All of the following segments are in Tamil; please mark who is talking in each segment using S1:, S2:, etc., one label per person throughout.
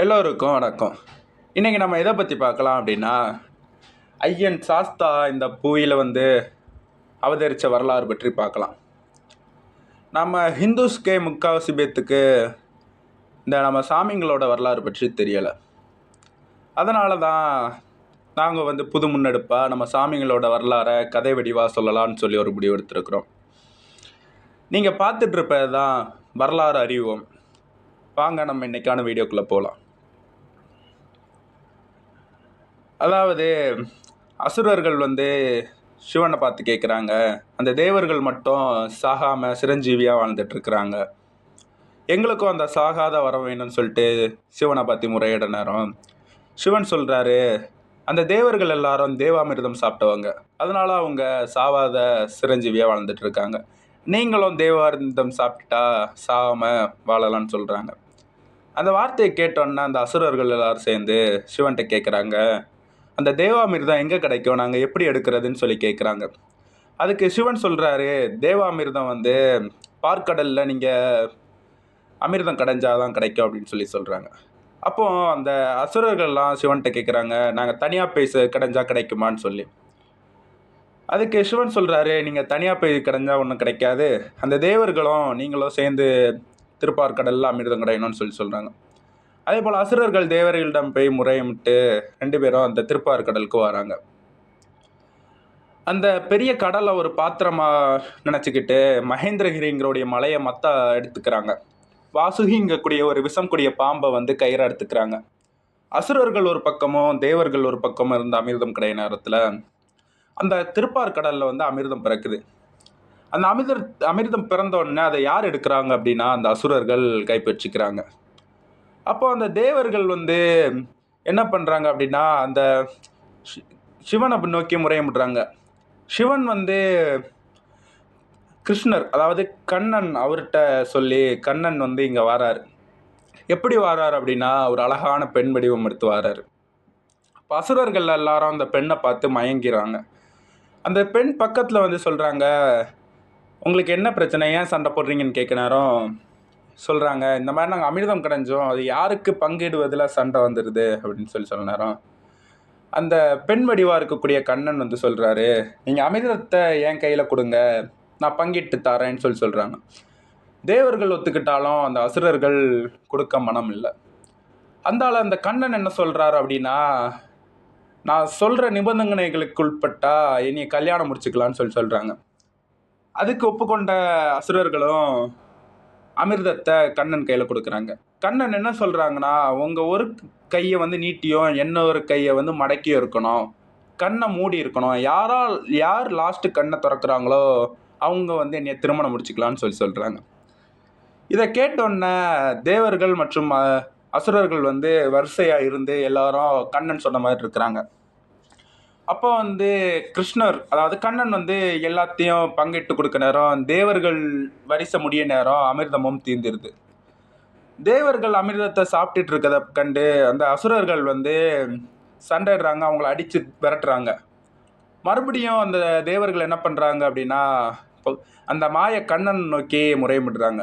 S1: எல்லோருக்கும் வணக்கம். இன்றைக்கி நம்ம எதை பற்றி பார்க்கலாம் அப்படின்னா ஐயன் சாஸ்தா இந்த பூவியில் வந்து அவதரித்த வரலாறு பற்றி பார்க்கலாம். நம்ம ஹிந்துஸ்கே முக்கால்வாசி பேத்துக்கு இந்த நம்ம சாமிங்களோட வரலாறு பற்றி தெரியலை. அதனால தான் நாங்கள் வந்து புது முன்னெடுப்பாக நம்ம சாமிங்களோட வரலாறை கதை வடிவாக சொல்லலாம்னு சொல்லி ஒரு முடிவு எடுத்திருக்கிறோம். நீங்கள் பார்த்துட்ருப்பது தான் வரலாறு அறிவோம். வாங்க நம்ம இன்றைக்கான வீடியோக்குள்ளே போகலாம் அதாவது அசுரர்கள் வந்து சிவனை பார்த்து கேட்குறாங்க அந்த தேவர்கள் மட்டும் சாகாமல் சிரஞ்சீவியாக வாழ்ந்துட்டுருக்குறாங்க எங்களுக்கும் அந்த சாகாத வரம் வேணும்னு சொல்லிட்டு சிவனை பார்த்து முறையிட நேரம் சிவன் சொல்கிறாரு அந்த தேவர்கள் எல்லாரும் தேவாமிர்தம் சாப்பிட்டவங்க. அதனால அவங்க சாவாத சிரஞ்சீவியாக வாழ்ந்துட்டுருக்காங்க நீங்களும் தேவாமிர்தம் சாப்பிட்டா சாகாமல் வாழலாம்னு சொல்கிறாங்க அந்த வார்த்தையை கேட்டோன்னே அந்த அசுரர்கள் எல்லாரும் சேர்ந்து சிவன்கிட்ட கேட்குறாங்க அந்த தேவாமிர்தம் எங்கே கிடைக்கும்? நாங்கள் எப்படி எடுக்கிறதுன்னு சொல்லி கேட்குறாங்க அதுக்கு சிவன் சொல்கிறாரு தேவாமிர்தம் வந்து பார்க்கடலில் நீங்கள் அமிர்தம் கடைஞ்சாதான் கிடைக்கும் அப்படின்னு சொல்லி சொல்கிறாங்க அப்போது அந்த அசுரர்கள்லாம் சிவன்கிட்ட கேட்குறாங்க நாங்கள் தனியாக பேச கடைஞ்சால் கிடைக்குமான்னு சொல்லி. அதுக்கு சிவன் சொல்கிறாரு நீங்கள் தனியாக போய் கடைஞ்சா ஒன்றும் கிடைக்காது. அந்த தேவர்களும் நீங்களும் சேர்ந்து திருப்பார்கடலில் அமிர்தம் கிடையணும்னு சொல்லி சொல்கிறாங்க அதே போல் அசுரர்கள் தேவர்களிடம் போய் முறையிட்டு ரெண்டு பேரும் அந்த திருப்பார் கடலுக்கு வராங்க. அந்த பெரிய கடலை ஒரு பாத்திரமாக நினச்சிக்கிட்டு மகேந்திரகிரிங்கிறோடைய மலையை மத்த எடுத்துக்கிறாங்க. வாசுகிங்கக்கூடிய ஒரு விஷம் கூடிய பாம்பை வந்து கயிறை எடுத்துக்கிறாங்க. அசுரர்கள் ஒரு பக்கமும் தேவர்கள் ஒரு பக்கமும் இருந்த அமிர்தம் கிடைய நேரத்தில் அந்த திருப்பார்கடலில் வந்து அமிர்தம் பிறக்குது. அந்த அமிர்த அமிர்தம் பிறந்த உடனே அதை யார் எடுக்கிறாங்க அப்படின்னா அந்த அசுரர்கள் கைப்பற்றிக்கிறாங்க. அப்போ அந்த தேவர்கள் வந்து என்ன பண்ணுறாங்க அப்படின்னா அந்த ஷி- சிவனை நோக்கி முறையமிடுறாங்க. சிவன் வந்து கிருஷ்ணர் அதாவது கண்ணன் அவர்கிட்ட சொல்லி கண்ணன் வந்து இங்கே வராரு. எப்படி வராரு அப்படின்னா ஒரு அழகான பெண் வடிவம் எடுத்து வராரு. அசுரர்கள் எல்லாரும் அந்த பெண்ணை பார்த்து மயங்கிறாங்க. அந்த பெண் பக்கத்தில் வந்து சொல்கிறாங்க உங்களுக்கு என்ன பிரச்சனை? ஏன் சண்டை போடுறீங்கன்னு கேட்க நேரம் சொல்கிறாங்க இந்த மாதிரி நாங்கள் அமிர்தம் கடைஞ்சோம் அது யாருக்கு பங்கிடுவதில் சண்டை வந்துடுது அப்படின்னு சொல்லி சொன்ன நேரம் அந்த பெண் வடிவாக இருக்கக்கூடிய கண்ணன் வந்து சொல்கிறாரு நீங்கள் அமிர்தத்தை என் கையில் கொடுங்க நான் பங்கிட்டு தரேன்னு சொல்லி சொல்கிறாங்க தேவர்கள் ஒத்துக்கிட்டாலும் அந்த அசுரர்கள் கொடுக்க மனம் இல்லை. அந்த அந்த கண்ணன் என்ன சொல்கிறாரு அப்படின்னா நான் சொல்கிற நிபந்தனைகளுக்கு உட்பட்டா என்னையை கல்யாணம் முடிச்சுக்கலான்னு சொல்லி சொல்கிறாங்க அதுக்கு ஒப்புக்கொண்ட அசுரர்களும் அமிர்தத்தை கண்ணன் கையில் கொடுக்குறாங்க. கண்ணன் என்ன சொல்கிறாங்கன்னா உங்கள் ஒரு கையை வந்து நீட்டியும் இன்னொரு கையை வந்து மடக்கியும் இருக்கணும். கண்ணை மூடி இருக்கணும். யாரால் யார் லாஸ்ட்டு கண்ணை திறக்கிறாங்களோ அவங்க வந்து என்னை திருமணம் முடிச்சுக்கலான்னு சொல்லி சொல்கிறாங்க இதை கேட்டோன்னே தேவர்கள் மற்றும் அசுரர்கள் வந்து வரிசையாக இருந்து எல்லாரும் கண்ணன் சொன்ன மாதிரி இருக்கிறாங்க. அப்போ வந்து கிருஷ்ணர் அதாவது கண்ணன் வந்து எல்லாத்தையும் பங்கிட்டு கொடுக்க நேரம் தேவர்கள் வரிசை முடிய நேரம் அமிர்தமும் தீர்ந்துருது. தேவர்கள் அமிர்தத்தை சாப்பிட்டுட்டு இருக்கதை கண்டு அந்த அசுரர்கள் வந்து சண்டைடுறாங்க அவங்கள அடித்து விரட்டுறாங்க. மறுபடியும் அந்த தேவர்கள் என்ன பண்ணுறாங்க அப்படின்னா இப்போ அந்த மாய கண்ணன் நோக்கி முறையிடுறாங்க.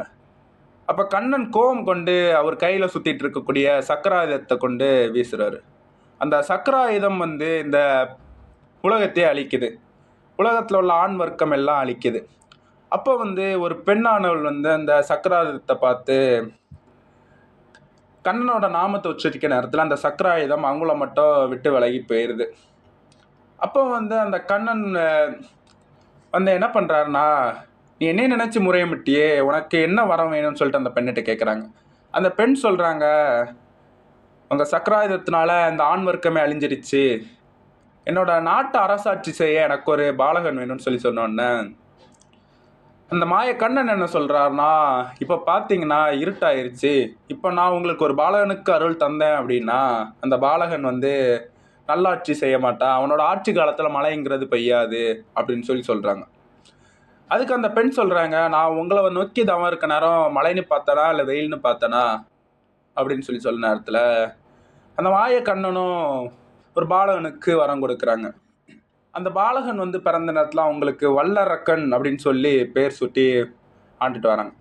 S1: அப்போ கண்ணன் கோபம் கொண்டு அவர் கையில் சுற்றிட்டு இருக்கக்கூடிய சக்கராயுதத்தை கொண்டு வீசுகிறாரு அந்த சக்கராயுதம் வந்து இந்த உலகத்தையே அழிக்குது. உலகத்தில் உள்ள ஆண் வர்க்கம் எல்லாம் அழிக்குது. அப்போ வந்து ஒரு பெண்ணானவள் வந்து அந்த சக்கராயுதத்தை பார்த்து கண்ணனோட நாமத்தை உச்சரிக்க நேரத்தில் அந்த சக்கராயுதம் அவங்கள மட்டும் விட்டு விலகி போயிடுது அப்போ வந்து அந்த கண்ணன் வந்து என்ன பண்ணுறாருன்னா நீ என்ன நினச்சி முறையமிட்டியே உனக்கு என்ன வரம் வேணும்னு சொல்லிட்டு அந்த பெண்ணிட்ட கேட்குறாங்க அந்த பெண் சொல்கிறாங்க உங்கள் சக்கராயுதத்தினால அந்த ஆண் வர்க்கமே அழிஞ்சிருச்சு. என்னோட நாட்டு அரசாட்சி செய்ய எனக்கு ஒரு பாலகன் வேணும்னு சொல்லி சொன்னோன்னே அந்த மாய கண்ணன் என்ன சொல்கிறாருன்னா இப்போ பார்த்தீங்கன்னா இருட்டாயிருச்சு. இப்போ நான் உங்களுக்கு ஒரு பாலகனுக்கு அருள் தந்தேன் அப்படின்னா அந்த பாலகன் வந்து நல்லாட்சி செய்ய மாட்டான் அவனோட ஆட்சி காலத்தில் மழைங்கிறது பெய்யாது. அப்படின்னு சொல்லி சொல்கிறாங்க அதுக்கு அந்த பெண் சொல்கிறாங்க நான் உங்களை நோக்கி தவம் இருக்க நேரம் மழைன்னு பார்த்தனா இல்லை வெயில்னு பார்த்தனா அப்படின்னு சொல்லி சொல்ல நேரத்தில் அந்த மாய கண்ணனும் ஒரு பாலகனுக்கு வரம் கொடுக்குறாங்க. அந்த பாலகன் வந்து பிறந்த நேரத்தில் அவங்களுக்கு வல்லரக்கன் அப்படின்னு சொல்லி பேர் சுட்டி ஆண்டுட்டு வராங்க.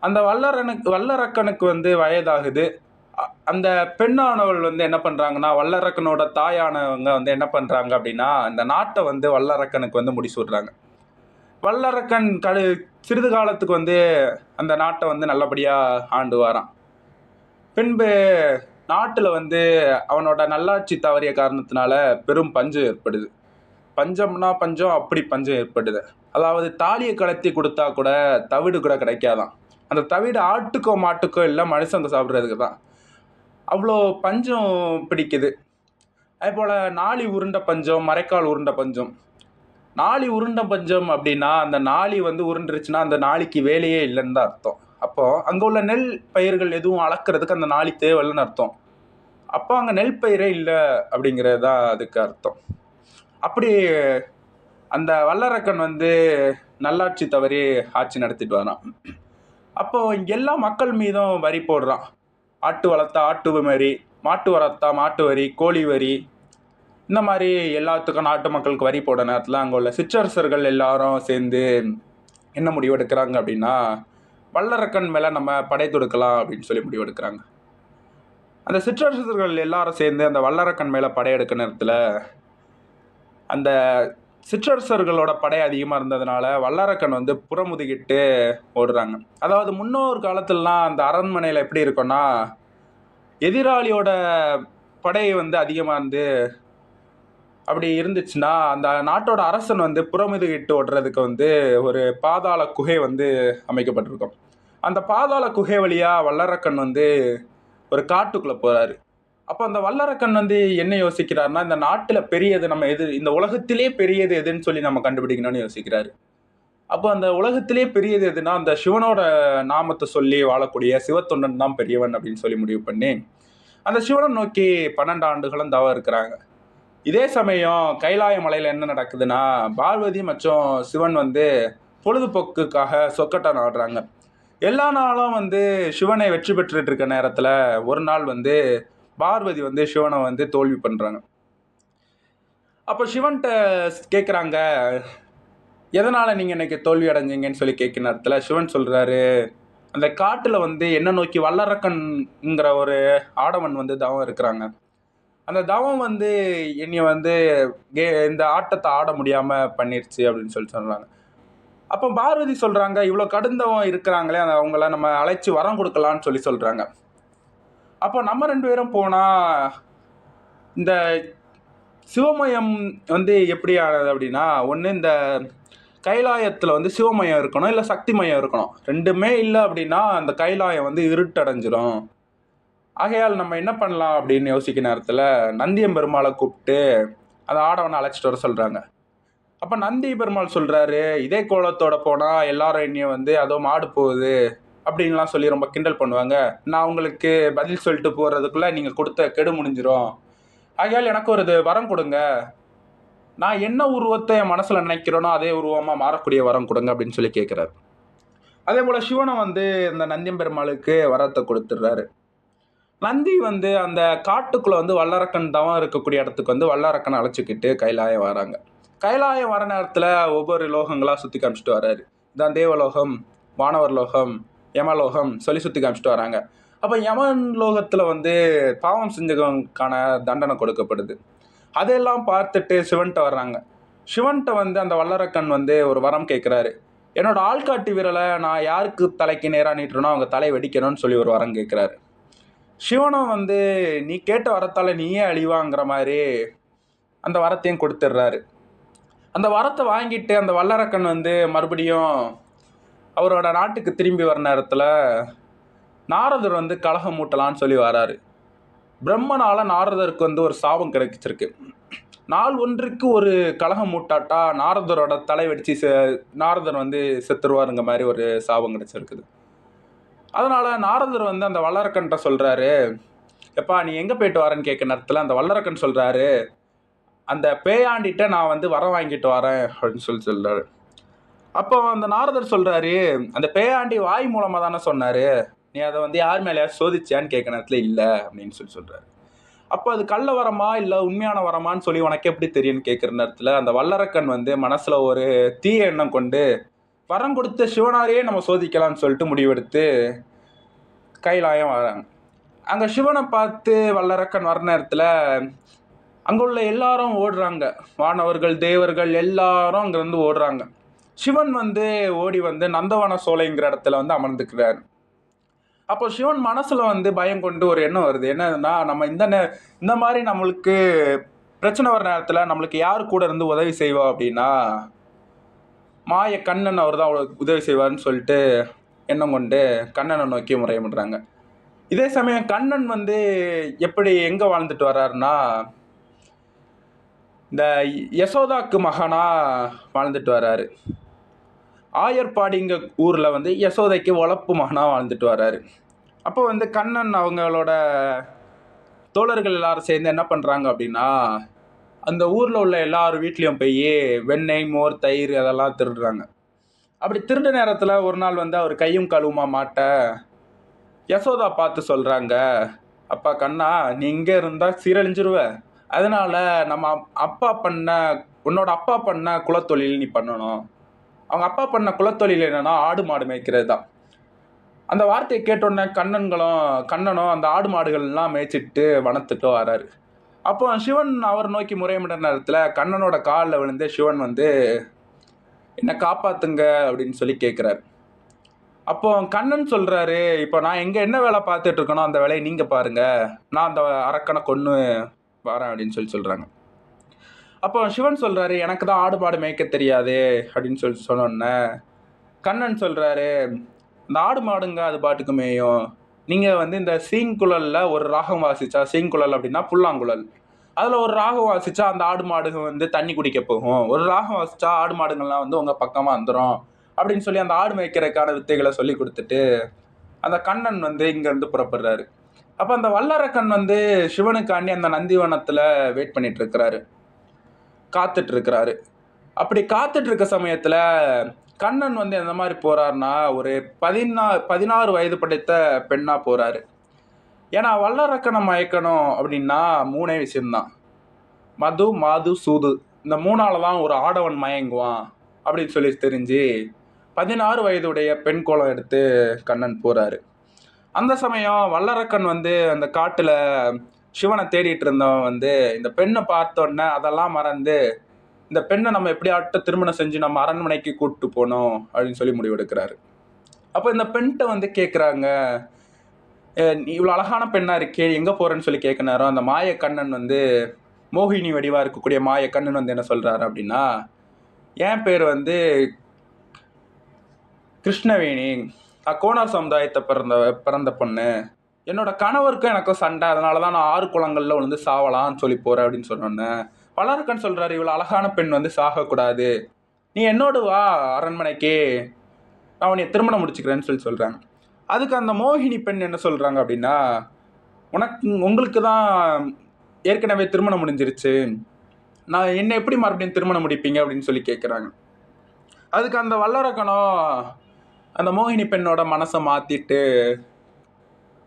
S1: அந்த வல்லரனுக்கு வல்லரக்கனுக்கு வந்து வயதாகுது. அ- அந்த பெண்ணானவள் வந்து என்ன பண்ணுறாங்கன்னா வல்லரக்கனோட தாயானவங்க வந்து என்ன பண்ணுறாங்க அப்படின்னா இந்த நாட்டை வந்து வல்லரக்கனுக்கு வந்து முடிசூடுறாங்க வல்லரக்கன் கடு சிறிது காலத்துக்கு வந்து அந்த நாட்டை வந்து நல்லபடியாக ஆண்டு வாரான். பின்பு நாட்டில் வந்து அவனோட நல்லாட்சி தவறிய காரணத்தினால பெரும் பஞ்சம் ஏற்படுது. பஞ்சம்னா பஞ்சம் அப்படி பஞ்சம் ஏற்படுது. அதாவது தாலியை கலத்தி கொடுத்தா கூட தவிடு கூட கிடைக்காதான். அந்த தவிடு ஆட்டுக்கோ மாட்டுக்கோ இல்லை மனுஷங்க சாப்பிட்றதுக்கு தான். அவ்வளோ பஞ்சம் பிடிக்குது. அதே போல் நாளி உருண்ட பஞ்சம் மரைக்கால் உருண்ட பஞ்சம். நாளி உருண்ட பஞ்சம் அப்படின்னா அந்த நாளி வந்து உருண்டுருச்சுன்னா அந்த நாளைக்கு வேலையே இல்லைன்னு தான் அர்த்தம். அப்போது அங்கே உள்ள நெல் பயிர்கள் எதுவும் அளக்கிறதுக்கு அந்த நாளி தேவையில்லைன்னு அர்த்தம். அப்போ அங்கே நெல் பயிரே இல்லை அப்படிங்கிறது தான் அதுக்கு அர்த்தம். அப்படி அந்த வல்லரக்கன் வந்து நல்லாட்சி தவறி ஆட்சி நடத்திட்டு வரான். அப்போது இங்கே எல்லா மக்கள் மீதும் வரி போடுறான். ஆட்டு வளர்த்தா ஆட்டு வரி மாட்டு வளர்த்தா மாட்டு வரி கோழி வரி. இந்த மாதிரி எல்லாத்துக்கும் நாட்டு மக்களுக்கு வரி போட நேரத்தில் அங்கே உள்ள சிற்றரசர்கள் எல்லாரும் சேர்ந்து என்ன முடிவெடுக்கிறாங்க அப்படின்னா வல்லரக்கன் மேலே நம்ம படை தொடுக்கலாம் அப்படின்னு சொல்லி முடிவெடுக்கிறாங்க அந்த சிற்றரசர்கள் எல்லாரும் சேர்ந்து அந்த வல்லரக்கன் மேலே படையெடுக்க நேரத்தில் அந்த சிற்றரசர்களோட படை அதிகமாக இருந்ததுனால வல்லரக்கன் வந்து புறமுதுகிட்டு ஓடுறாங்க. அதாவது முன்னோர் காலத்துலலாம் அந்த அரண்மனையில் எப்படி இருக்கும்னா எதிராளியோட படை வந்து அதிகமாக இருந்து அப்படி இருந்துச்சுன்னா அந்த நாட்டோட அரசன் வந்து புறமுதுகிட்டு ஓடுறதுக்கு வந்து ஒரு பாதாள குகை வந்து அமைக்கப்பட்டிருக்கும். அந்த பாதாள குகை வழியாக வல்லரக்கன் வந்து ஒரு காட்டுக்குள்ளே போகிறாரு அப்போ அந்த வல்லரக்கன் வந்து என்ன யோசிக்கிறாருன்னா இந்த நாட்டில் பெரியது நம்ம எது இந்த உலகத்திலே பெரியது எதுன்னு சொல்லி நம்ம கண்டுபிடிக்கணும்னு யோசிக்கிறாரு. அப்போ அந்த உலகத்திலே பெரியது எதுனா அந்த சிவனோட நாமத்தை சொல்லி வாழக்கூடிய சிவத்தொண்டன் தான் பெரியவன் அப்படின்னு சொல்லி முடிவு பண்ணி அந்த சிவனை நோக்கி பன்னெண்டு ஆண்டுகளும் தவ இருக்கிறாங்க. இதே சமயம் கைலாய மலையில் என்ன நடக்குதுன்னா பார்வதி மற்றும் சிவன் வந்து பொழுதுபோக்குக்காக சொக்கட்டான் ஆடுறாங்க எல்லா நாளும் வந்து சிவனை வெற்றி பெற்றுட்டு இருக்க நேரத்தில் ஒரு நாள் வந்து பார்வதி வந்து சிவனை வந்து தோல்வி பண்ணுறாங்க அப்போ சிவன்கிட்ட கேட்குறாங்க எதனால் நீங்கள் இன்றைக்கி தோல்வி அடைஞ்சிங்கன்னு சொல்லி கேட்குற நேரத்தில் சிவன் சொல்கிறாரு அந்த காட்டில் வந்து என்ன நோக்கி வல்லரக்கன்ங்கிற ஒரு ஆடவன் வந்து தவம் இருக்கிறாங்க. அந்த தவம் வந்து என்னை வந்து கே இந்த ஆட்டத்தை ஆட முடியாமல் பண்ணிருச்சு அப்படின்னு சொல்லி சொல்கிறாங்க அப்போ பார்வதி சொல்கிறாங்க இவ்வளோ கடுந்தவம் இருக்கிறாங்களே அந்த அவங்கள நம்ம அழைச்சி வரம் கொடுக்கலான்னு சொல்லி சொல்கிறாங்க அப்போ நம்ம ரெண்டு பேரும் போனால் இந்த சிவமயம் வந்து எப்படி ஆனது அப்படின்னா ஒன்று இந்த கைலாயத்தில் வந்து சிவமயம் இருக்கணும் இல்லை சக்தி மயம் இருக்கணும். ரெண்டுமே இல்லை அப்படின்னா அந்த கைலாயம் வந்து இருட்டடைஞ்சிரும். ஆகையால் நம்ம என்ன பண்ணலாம் அப்படின்னு யோசிக்க நேரத்தில் நந்தியம் பெருமாளை கூப்பிட்டு அந்த ஆடவனை அழைச்சிட்டு வர சொல்கிறாங்க அப்போ நந்தி பெருமாள் சொல்கிறாரு இதே கோலத்தோட போனால் எல்லாரும் என்னையும் வந்து அதோ மாடு போகுது அப்படின்லாம் சொல்லி ரொம்ப கிண்டல் பண்ணுவாங்க. நான் உங்களுக்கு பதில் சொல்லிட்டு போகிறதுக்குள்ளே நீங்கள் கொடுத்த கெடு முடிஞ்சிடும் ஆகையால் எனக்கு ஒரு இது வரம் கொடுங்க. நான் என்ன உருவத்தை என் மனசில் நினைக்கிறேனோ அதே உருவமாக மாறக்கூடிய வரம் கொடுங்க அப்படின்னு சொல்லி கேட்குறாரு அதே போல் சிவனை வந்து இந்த நந்தியம் பெருமாளுக்கு வரத்தை கொடுத்துட்றாரு. நந்தி வந்து அந்த காட்டுக்குள்ளே வந்து வல்லரக்கன் தவம் இருக்கக்கூடிய இடத்துக்கு வந்து வல்லரக்கன் அழைச்சிக்கிட்டு கைலாயம் வராங்க. கைலாயம் வர நேரத்தில் ஒவ்வொரு லோகங்களாக சுற்றி காமிச்சிட்டு வராரு. இதான் தேவலோகம் வானவர் லோகம் யமலோகம் சொல்லி சுற்றி காமிச்சிட்டு வராங்க. அப்போ யமன் லோகத்தில் வந்து பாவம் செஞ்சவங்களுக்கான தண்டனை கொடுக்கப்படுது. அதையெல்லாம் பார்த்துட்டு சிவன்கிட்ட வர்றாங்க. சிவன்கிட்ட வந்து அந்த வல்லரக்கன் வந்து ஒரு வரம் கேட்குறாரு என்னோட ஆள்காட்டி விரலை நான் யாருக்கு தலைக்கு நேராக நீட்டுறனோ அவங்க தலை வெடிக்கணும்னு சொல்லி ஒரு வரம் கேட்குறாரு சிவனும் வந்து நீ கேட்ட வரத்தால் நீயே அழிவாங்கிற மாதிரி அந்த வரத்தையும் கொடுத்துட்றாரு. அந்த வரத்தை வாங்கிட்டு அந்த வல்லரக்கன் வந்து மறுபடியும் அவரோட நாட்டுக்கு திரும்பி வர நேரத்தில் நாரதர் வந்து கலகம் மூட்டலான்னு சொல்லி வராரு. பிரம்மனால நாரதருக்கு வந்து ஒரு சாபம் கிடைச்சிருக்கு. நாள் ஒன்றுக்கு ஒரு கலகம் மூட்டாட்டா நாரதரோட தலை வெடிச்சு செ நாரதர் வந்து செத்துருவாருங்க மாதிரி ஒரு சாபம் கிடைச்சிருக்குது. அதனால் நாரதர் வந்து அந்த வல்லரக்கன்ட்ட சொல்கிறாரு எப்பா நீ எங்கே போயிட்டு வரேன்னு கேட்க நேரத்தில் அந்த வல்லரக்கன் சொல்கிறாரு அந்த பேயாண்டிட்ட நான் வந்து வரம் வாங்கிட்டு வரேன் அப்படின்னு சொல்லி சொல்கிறாரு அப்போ அந்த நாரதர் சொல்கிறாரு அந்த பேயாண்டி வாய் மூலமாக தானே சொன்னார் நீ அதை வந்து யார் மேலேயாவது சோதிச்சியான்னு கேட்க நேரத்தில் இல்லை அப்படின்னு சொல்லி சொல்கிறாரு அப்போ அது கள்ள வரமா இல்லை உண்மையான வரமான்னு சொல்லி உனக்கு எப்படி தெரியும்னு கேட்குற நேரத்தில் அந்த வல்லரக்கன் வந்து மனசில் ஒரு தீய எண்ணம் கொண்டு வரம் கொடுத்த சிவனாரையே நம்ம சோதிக்கலாம்னு சொல்லிட்டு முடிவெடுத்து கைலாயம் வராங்க. அங்கே சிவனை பார்த்து வல்லரக்கன் வர நேரத்தில் அங்கே உள்ள எல்லாரும் ஓடுறாங்க. வானவர்கள் தேவர்கள் எல்லாரும் அங்கேருந்து ஓடுறாங்க. சிவன் வந்து ஓடி வந்து நந்தவன சோலைங்கிற இடத்துல வந்து அமர்ந்துக்கிறார். அப்போ சிவன் மனசில் வந்து பயம் கொண்டு ஒரு எண்ணம் வருது. என்னன்னா நம்ம இந்த நே இந்த மாதிரி நம்மளுக்கு பிரச்சனை வர நேரத்தில் நம்மளுக்கு யார் கூட இருந்து உதவி செய்வா அப்படின்னா மாய கண்ணன் அவர் தான் உதவி செய்வார்னு சொல்லிட்டு எண்ணம் கொண்டு கண்ணனை நோக்கி முறையிடுறாங்க. இதே சமயம் கண்ணன் வந்து எப்படி எங்கே வாழ்ந்துட்டு வர்றாருன்னா இந்த யசோதாக்கு மகனாக வாழ்ந்துட்டு வர்றாரு. ஆயர்பாடிங்க ஊரில் வந்து யசோதைக்கு வளர்ப்பு மகனாக வாழ்ந்துட்டு வர்றாரு. அப்போ வந்து கண்ணன் அவங்களோட தோழர்கள் எல்லாரும் சேர்ந்து என்ன பண்ணுறாங்க அப்படின்னா அந்த ஊரில் உள்ள எல்லார் வீட்லேயும் போய் வெண்ணெய் மோர் தயிர் அதெல்லாம் திருடுறாங்க. அப்படி திருட நேரத்தில் ஒரு நாள் வந்து அவர் கையும் கழுவுமா மாட்ட யசோதா பார்த்து சொல்கிறாங்க அப்பா கண்ணா நீ இங்கே இருந்தால் சீரழிஞ்சிருவ. அதனால் நம்ம அப்பா பண்ண உன்னோட அப்பா பண்ண குலத்தொழில் நீ பண்ணணும். அவங்க அப்பா பண்ண குலத்தொழில் என்னென்னா ஆடு மாடு மேய்க்கிறது தான். அந்த வார்த்தையை கேட்டோடனே கண்ணன்களும் கண்ணனும் அந்த ஆடு மாடுகள்லாம் மேய்ச்சிட்டு வனத்துட்டு வராரு. அப்போ சிவன் அவர் நோக்கி முறையிட நேரத்தில் கண்ணனோட காலில் விழுந்து சிவன் வந்து என்னை காப்பாத்துங்க அப்படின்னு சொல்லி கேட்குறாரு அப்போ கண்ணன் சொல்கிறாரு இப்போ நான் எங்கே என்ன வேலை பார்த்துட்டு இருக்கனோ அந்த வேலையை நீங்கள் பாருங்க. நான் அந்த அரக்கனை கொன்று வரேன் அப்படின்னு சொல்லி சொல்கிறாங்க அப்போ சிவன் சொல்கிறாரு எனக்கு தான் ஆடு மாடு மேய்க்க தெரியாது அப்படின்னு சொல்லி சொன்னோன்னே கண்ணன் சொல்கிறாரு இந்த ஆடு மாடுங்க அது பாட்டுக்கு மேயும். நீங்கள் வந்து இந்த சீங்குழலில் ஒரு ராகம் வாசிச்சா சீங்குழல் அப்படின்னா புல்லாங்குழல். அதில் ஒரு ராகம் வாசிச்சா அந்த ஆடு மாடுங்க வந்து தண்ணி குடிக்க போகும். ஒரு ராகம் வாசிச்சா ஆடு மாடுங்கள்லாம் வந்து உங்கள் பக்கமாக வந்துடும் அப்படின்னு சொல்லி அந்த ஆடு மேய்க்கிறதுக்கான வித்தைகளை சொல்லி கொடுத்துட்டு அந்த கண்ணன் வந்து இங்கேருந்து புறப்படுறாரு. அப்போ அந்த வல்லரக்கன் வந்து சிவனுக்காண்டி அந்த நந்திவனத்தில் வெயிட் பண்ணிட்டு இருக்கிறாரு. காத்துட்டு இருக்கிறாரு. அப்படி காத்துட்டு இருக்க சமயத்தில் கண்ணன் வந்து எந்த மாதிரி போகிறாருன்னா ஒரு பதினா பதினாறு வயது படைத்த பெண்ணா போறாரு. ஏன்னா வல்லரக்கனை மயக்கணும் அப்படின்னா மூணே விஷயம்தான். மது மாது சூது. இந்த மூணால தான் ஒரு ஆடவன் மயங்குவான் அப்படின்னு சொல்லி தெரிஞ்சு பதினாறு வயதுடைய பெண் கோலம் எடுத்து கண்ணன் போறாரு. அந்த சமயம் வல்லரக்கன் வந்து அந்த காட்டுல சிவனை தேடிட்டு இருந்தவன் வந்து இந்த பெண்ணை பார்த்தோன்னே அதெல்லாம் மறந்து இந்த பெண்ணை நம்ம எப்படியாட்டும் திருமணம் செஞ்சு நம்ம அரண்மனைக்கு கூப்பிட்டு போகணும் அப்படின்னு சொல்லி முடிவெடுக்கிறாரு அப்போ இந்த பெண்கிட்ட வந்து கேட்குறாங்க நீ இவ்வளோ அழகான பெண்ணா இருக்கே எங்கே போறேன்னு சொல்லி கேட்க நேரம் அந்த மாய கண்ணன் வந்து மோகினி வடிவாக இருக்கக்கூடிய மாய கண்ணன் வந்து என்ன சொல்றாரு அப்படின்னா என் பேர் வந்து கிருஷ்ணவேணி. நான் கோனார் சமுதாயத்தை பிறந்த பிறந்த பொண்ணு. என்னோட கணவருக்கும் எனக்கும் சண்டை அதனால தான் நான் ஆறு குளங்களில் விழுந்து சாவலான்னு சொல்லி போகிறேன் அப்படின்னு சொன்னோன்னே பலருக்கன் சொல்கிறாரு இவ்வளோ அழகான பெண் வந்து சாகக்கூடாது. நீ என்னோடு வா அரண்மனைக்கு. நான் உன்னை திருமணம் முடிச்சுக்கிறேன்னு சொல்லி சொல்கிறாங்க அதுக்கு அந்த மோகினி பெண் என்ன சொல்கிறாங்க அப்படின்னா உனக்கு உங்களுக்கு தான் ஏற்கனவே திருமணம் முடிஞ்சிருச்சு. நான் என்ன எப்படி மறுபடியும் திருமணம் முடிப்பீங்க? அப்படின்னு சொல்லி கேட்குறாங்க அதுக்கு அந்த வல்லரக்கனோ அந்த மோகினி பெண்ணோட மனசை மாற்றிட்டு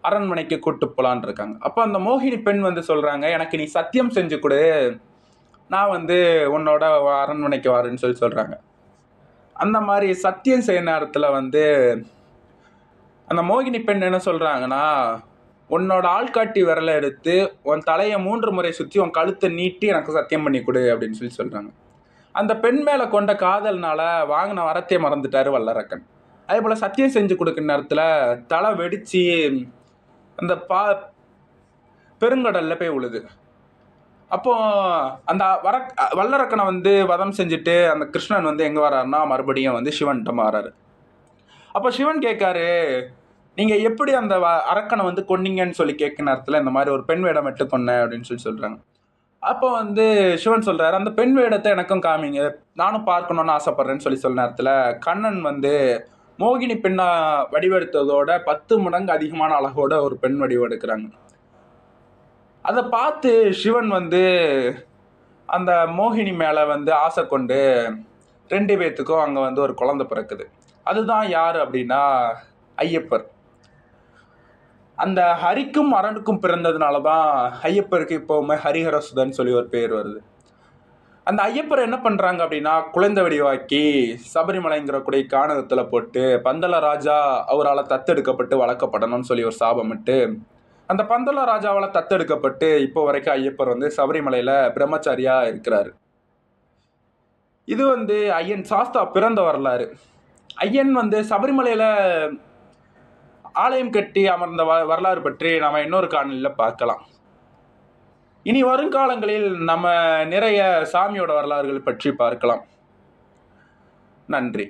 S1: அரண்மனைக்கு கூப்பிட்டு போகலான் இருக்காங்க. அப்போ அந்த மோகினி பெண் வந்து சொல்கிறாங்க எனக்கு நீ சத்தியம் செஞ்சு கொடு. நான் வந்து உன்னோட அரண்மனைக்கு வரேன்னு சொல்லி சொல்கிறாங்க அந்த மாதிரி சத்தியம் செய்ய நேரத்தில் வந்து அந்த மோகினி பெண் என்ன சொல்கிறாங்கன்னா உன்னோட ஆள்காட்டி விரலை எடுத்து உன் தலையை மூன்று முறை சுற்றி உன் கழுத்தை நீட்டி எனக்கு சத்தியம் பண்ணி கொடு அப்படின்னு சொல்லி சொல்கிறாங்க அந்த பெண் மேலே கொண்ட காதல்னால வாங்கின வரத்தையே மறந்துட்டார் வல்லரக்கன். அதே போல் சத்தியம் செஞ்சு கொடுக்குற நேரத்தில் தலை வெடித்து அந்த பா பெருங்கடலில் போய் உழுது. அப்போ அந்த வர வல்லரக்கனை வந்து வதம் செஞ்சுட்டு அந்த கிருஷ்ணன் வந்து எங்கே வராருன்னா மறுபடியும் வந்து சிவன்கிட்ட மாறாரு. அப்போ சிவன் கேட்காரு நீங்கள் எப்படி அந்த வ- அரக்கனை வந்து கொன்னீங்கன்னு சொல்லி கேட்க நேரத்தில் இந்த மாதிரி ஒரு பெண் வேடம் எட்டு கொன்னேன் அப்படின்னு சொல்லி சொல்கிறாங்க அப்போ வந்து சிவன் சொல்கிறாரு அந்த பெண் வேடத்தை எனக்கும் காமிங்க. நானும் பார்க்கணுன்னு ஆசைப்பட்றேன்னு சொல்லி சொல்ல நேரத்தில் கண்ணன் வந்து மோகினி பெண்ணா வடிவெடுத்ததோட பத்து மடங்கு அதிகமான அழகோட ஒரு பெண் வடிவெடுக்கிறாங்க. அதை பார்த்து சிவன் வந்து அந்த மோகினி மேலே வந்து ஆசை கொண்டு ரெண்டு பேர்த்துக்கும் அங்கே வந்து ஒரு குழந்தை பிறக்குது. அதுதான் யார் அப்படின்னா ஐயப்பர். அந்த ஹரிக்கும் அரணுக்கும் பிறந்ததுனால தான் ஐயப்பருக்கு இப்போவுமே ஹரிஹரசுதன் சொல்லி ஒரு பேர் வருது. அந்த ஐயப்பர் என்ன பண்ணுறாங்க அப்படின்னா குழந்தை வடிவாக்கி சபரிமலைங்கிற குடை கானகத்தில் போட்டு பந்தல ராஜா அவரால் தத்தெடுக்கப்பட்டு வளர்க்கப்படணும்னு சொல்லி ஒரு சாபமிட்டு அந்த பந்தள ராஜாவால் தத்தெடுக்கப்பட்டு இப்போ வரைக்கும் ஐயப்பர் வந்து சபரிமலையில் பிரம்மச்சாரியாக இருக்கிறாரு. இது வந்து ஐயன் சாஸ்தா பிறந்த வரலாறு. ஐயன் வந்து சபரிமலையில் ஆலயம் கட்டி அமர்ந்த வ வரலாறு பற்றி நாம் இன்னொரு காணொலியில் பார்க்கலாம். இனி வருங்காலங்களில் நம்ம நிறைய சாமியோட வரலாறுகள் பற்றி பார்க்கலாம். நன்றி.